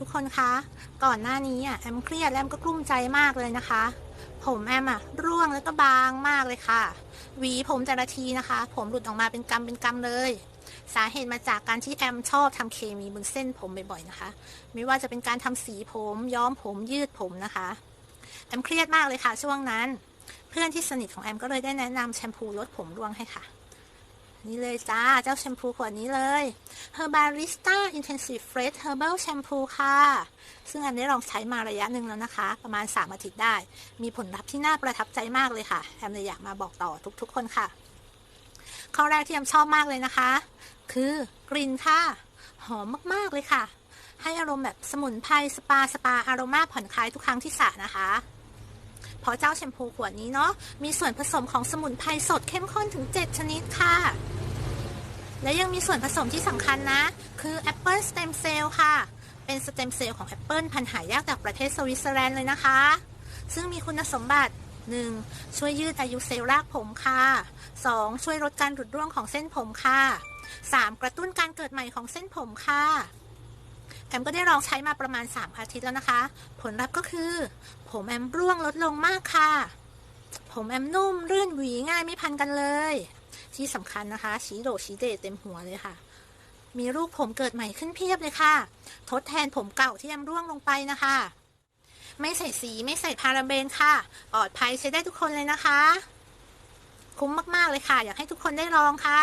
ทุกคนคะ ก่อนหน้านี้อะแอมเครียดและแอมก็กลุ้มใจมากเลยนะคะ ผมแอมอะร่วงแล้วก็บางมากเลยค่ะหวีผมแต่ละทีนะคะ ผมหลุดออกมาเป็นกำเป็นกำเลย สาเหตุมาจากการที่แอมชอบทำเคมีบนเส้นผมบ่อยๆนะคะ ไม่ว่าจะเป็นการทำสีผมย้อมผมยืดผมนะคะ แอมเครียดมากเลยค่ะ ช่วงนั้น เพื่อนที่สนิทของแอมก็เลยได้แนะนำแชมพูลดผมร่วงให้ค่ะ นี่เลยจ้า เจ้าแชมพูขวดนี้เลย Herbalista Intensive Fresh Herbal Shampoo ค่ะ ซึ่งแอมได้ลองใช้มาระยะหนึ่งแล้วนะคะ ประมาณ 3 อาทิตย์ได้ มีผลลัพธ์ที่น่าประทับใจมากเลยค่ะแอมเลยอยากมาบอกต่อทุกๆ คนค่ะ ข้อแรกที่แอมชอบมากเลยนะคะ คือกลิ่นค่ะ หอมมากๆเลยค่ะ ให้อารมณ์แบบสมุนไพรสปาสปาอารมาผ่อนคลายทุกครั้งที่สระนะคะเพราะเจ้าแชมพูขวดนี้เนาะมีส่วนผสมของสมุนไพรสดเข้มข้นถึง 7 ชนิดค่ะ และยังมีส่วนผสมที่สำคัญนะ คือแอปเปิลสเต็มเซลล์ค่ะ เป็นสเต็มเซลล์ของแอปเปิลพันธุ์หายากจากประเทศสวิตเซอร์แลนด์เลยนะคะ ซึ่งมีคุณสมบัติ 1. ช่วยยืดอายุเซลล์รากผมค่ะ 2. ช่วยลดการหลุดร่วงของเส้นผมค่ะ 3. กระตุ้นการเกิดใหม่ของเส้นผมค่ะแอมก็ได้ลองใช้มาประมาณ 3 อาทิตย์แล้วนะคะ ผลลัพธ์ก็คือ ผมแอมร่วงลดลงมากค่ะ ผมแอมนุ่ม รื่นหวีง่ายไม่พันกันเลย ที่สำคัญนะคะชีโดดชี้เดเต็มหัวเลยค่ะ มีรูปผมเกิดใหม่ขึ้นเพียบเลยค่ะ ทดแทนผมเก่าที่แอมร่วงลงไปนะคะ ไม่ใส่สีไม่ใส่พาราเบนค่ะปลอดภัยใช้ได้ทุกคนเลยนะคะ คุ้มมากๆเลยค่ะ อยากให้ทุกคนได้ลองค่ะ